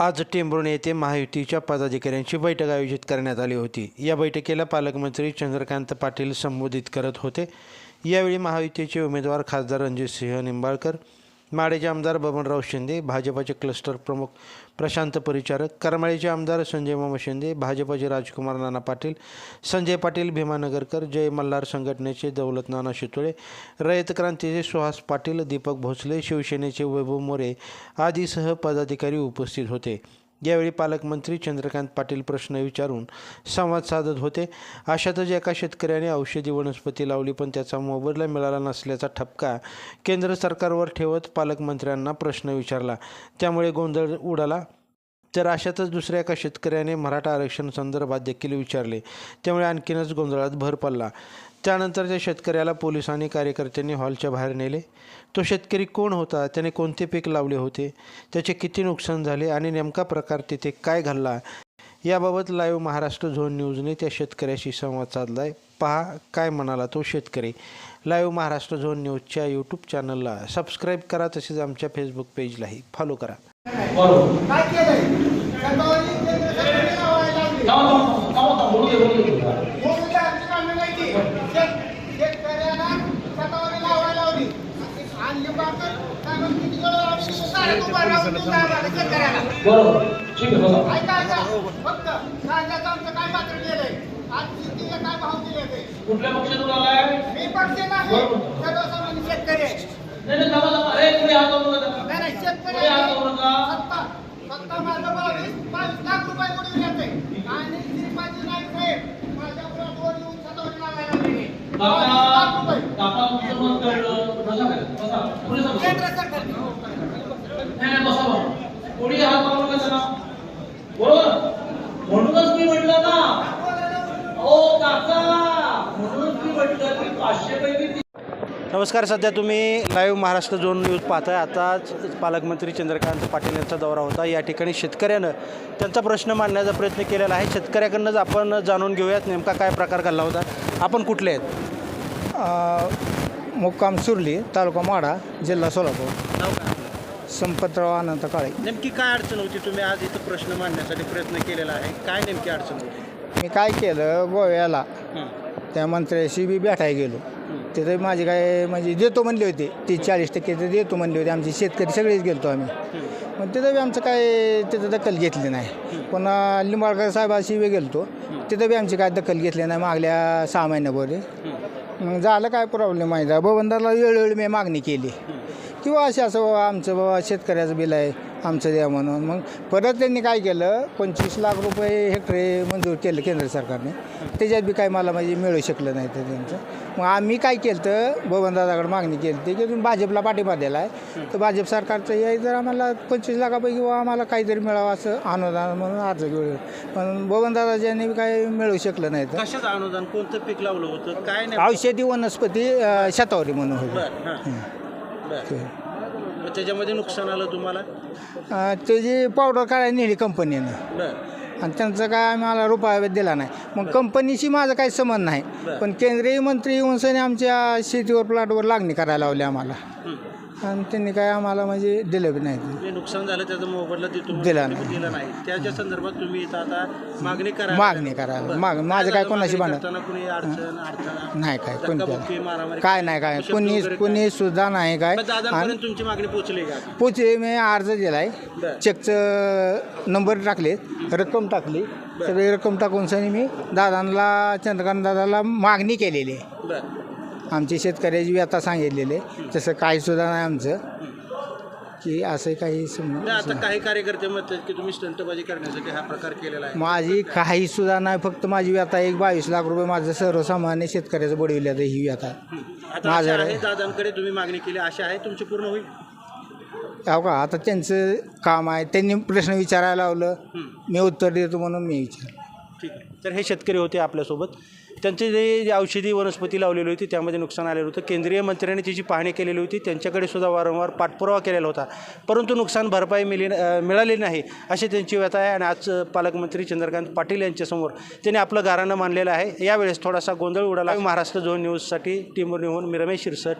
आज टेंभुर्णी येथे महायुतीच्या पदाधिकाऱ्यांची बैठक आयोजित करण्यात आली होती. या बैठकीला पालकमंत्री चंद्रकांत पाटील संबोधित करत होते. यावेळी महायुतीचे उमेदवार खासदार रणजितसिंह निंबाळकर माडेचे आमदार बबनराव शिंदे भाजपाचे क्लस्टर प्रमुख प्रशांत परिचारक करमाळीचे आमदार संजय मामा शिंदे भाजपाचे राजकुमार नाना पाटील संजय पाटील भीमानगरकर जय मल्हार संघटनेचे दौलत नाना शितोळे रयत क्रांतीचे सुहास पाटील दीपक भोसले शिवसेनेचे वैभव मोरे आदीसह पदाधिकारी उपस्थित होते. यावेळी पालकमंत्री चंद्रकांत पाटील प्रश्न विचारून संवाद साधत होते. अशातच एका शेतकऱ्याने औषधी वनस्पती लावली पण त्याचा मोबदला मिळाला नसल्याचा ठपका केंद्र सरकारवर ठेवत पालकमंत्र्यांना प्रश्न विचारला. त्यामुळे गोंधळ उडाला. तर अशातच दुसऱ्या एका शेतकऱ्याने मराठा आरक्षण संदर्भात देखील विचारले. त्यामुळे आणखीनच गोंधळात भर पडला. त्यानंतर त्या शेतकऱ्याला पोलिसांनी कार्यकर्त्यांनी हॉलच्या बाहेर नेले. तो शेतकरी कोण होता? त्याने कोणते पीक लावले होते? त्याचे किती नुकसान झाले? आणि नेमका प्रकार तिथे काय घडला? याबाबत लाईव्ह महाराष्ट्र झोन न्यूजने त्या शेतकऱ्याशी संवाद साधला आहे पहा काय म्हणाला तो शेतकरी. लाईव्ह महाराष्ट्र झोन न्यूजच्या यूट्यूब चॅनलला सबस्क्राईब करा तसेच आमच्या फेसबुक पेजलाही फॉलो करा. बरोबर काय केलंय शतावरी केंद्र सरकारने लावायला लागली. त्या आमची कामं नाही ती. शेत- शेतकऱ्याला शतावरी लावायला लावली. आणि बाकर काय म्हणते किती वेळा लावली? साडे दुपार लावून तीन दहा झाले शेतकऱ्याला. बरोबर ठीक आहे बघा ऐका ऐका फक्त कांद्याचं आमचं काय मात्र केलंय आज शेतीला काय भाव दिले ते कुठल्या पक्षातून आलाय मी पक्ष नाही. सर्वसामान्य शेतकरी आहे. नाही नाही थांबा थांबा अरे पुढे हात लावू नका नाही नाही शेतकरी पुढे हात आहे. लावू नका सत्ता सत्ता माझं बावीस बावीस लाख रुपये कुठे येते आणि श्रीपाजी नाईक साहेब माझ्या प्लॉटवर येऊन सतावरी लावायला लागले. बावीस लाख काका रुपये. काका नमस्कार सध्या तुम्ही लाईव्ह महाराष्ट्र झोन न्यूज पाहताय. आताच पालकमंत्री चंद्रकांत पाटील यांचा दौरा होता. या ठिकाणी शेतकऱ्यानं त्यांचा प्रश्न मांडण्याचा प्रयत्न केलेला आहे. शेतकऱ्याकडनंच आपण जाणून घेऊयात नेमका काय प्रकार घडला होता. आपण कुठले आहेत? मुक्काम सुरली तालुका माडा जिल्हा सोलापूर. संपतराव अनंत काळे. नेमकी काय अडचण होती? तुम्ही आज इथं प्रश्न मांडण्यासाठी प्रयत्न केलेला आहे. काय नेमकी अडचण होती? मी काय केलं गोव्याला त्या मंत्र्याशी बी भेटायला गेलो. तिथे माझे काय म्हणजे देतो म्हणले होते. ते चाळीस टक्के ते देतो म्हणले होते. आमचे शेतकरी सगळेच गेलतो आम्ही. पण तिथं बी आमचं काय तिथं दखल घेतली नाही. पुन्हा लिंबाळकर साहेबाशी बी गेलतो. तिथं बी आमची काय दखल घेतली नाही मागल्या सहा महिन्यापूर्वी. मग झालं काय प्रॉब्लेम माहीत आहे. बबंदाला वेळोवेळी मी मागणी केली. किंवा असे असं बाबा आमचं बाबा शेतकऱ्याचं बिल आहे. आमचं द्या म्हणून. मग परत त्यांनी काय केलं पंचवीस लाख रुपये हेक्टरे मंजूर केलं केंद्र सरकारने. त्याच्यात बी काय मला म्हणजे मिळू शकलं नाही तर त्यांचं. मग आम्ही काय केलं तर बबनदादाकडे मागणी केली ते की तुम्ही भाजपला पाठिंबा दिला आहे तर भाजप सरकारचं हे जर आम्हाला पंचवीस लाखापैकी बाबा आम्हाला काहीतरी मिळावं असं अनुदान म्हणून अर्ज घेऊ. पण बबनदादाच्याने बी काही मिळू शकलं नाही तर. कशाचं अनुदान? कोणतं पीक लावलं होतं? काय नाही. औषधी वनस्पती शतावरी म्हणून होती. बरं मग त्याच्यामध्ये नुकसान आलं तुम्हाला? अं, त्याची पावडर काढायला नेली कंपनीनं बरं. आणि त्यांचं काय आम्हाला रुपया दिला नाही. मग कंपनीशी माझं काही संबंध नाही. पण केंद्रीय मंत्री येऊन सनी आमच्या शेतीवर प्लॉटवर लागणी करायला लावली आम्हाला. आणि त्यांनी काय आम्हाला म्हणजे दिलं बी नाही. जे नुकसान झालं त्याचा मोबदला देतो दिला नाही. दिला नाही. त्याच्या संदर्भात तुम्ही इथं आता मागणी करा. मागणी करायला माग माझं काय कोणाशी भांडण? कुणी अडचण अडचण नाही काय धक्काबुक्की, कोणत्या? मारामारी, काय नाही काय कुणी वगैरे कुणी सुद्धा नाही काय? मग आणि दादांपर्यंत तुमची मागणी पोहोचली का? पोचे मी अर्ज दिलाय. बरं. चेकचं नंबर टाकले रक्कम टाकली. सगळी रक्कम टाकून सनी मी दादांना चंद्रकांत दादाला मागणी केलेली आहे. बरं. आमची शेतकऱ्याची व्यथा सांगितलेले तसं काही सुद्धा नाही आमचं. की असं काही नाही आता काही कार्यकर्ते म्हणतात की तुम्ही स्टंटबाजी करण्यासाठी हा प्रकार केलेला आहे. माझी काही सुद्धा नाही फक्त माझी व्यथा एक बावीस लाख रुपये माझं सर्वसामान्य शेतकऱ्याचं बुडविल्याचं ही व्यथा हं. आता. माझं आहे दादांकडे तुम्ही मागणी केली आशा आहे तुमची पूर्ण होईल? हो का? आता त्यांचं काम आहे त्यांनी प्रश्न विचारायला लावलं मी उत्तर देतो म्हणून मी विचार ठीक आहे. तर हे शेतकरी होते आपल्यासोबत. त्यांचे जे जे औषधी वनस्पती लावलेली होती त्यामध्ये नुकसान आलेलं होतं. केंद्रीय मंत्र्यांनी त्याची पाहणी केलेली होती त्यांच्याकडे सुद्धा वारंवार पाठपुरावा केलेला होता. परंतु नुकसान भरपाई मिली मिळाली नाही अशी त्यांची व्यथा आहे. आणि आज पालकमंत्री चंद्रकांत पाटील यांच्यासमोर त्यांनी आपलं गाराणं मानलेलं आहे. यावेळेस थोडासा गोंधळ उडाला. महाराष्ट्र झोन न्यूजसाठी टीमवर निघून मी रमेश शिरसट.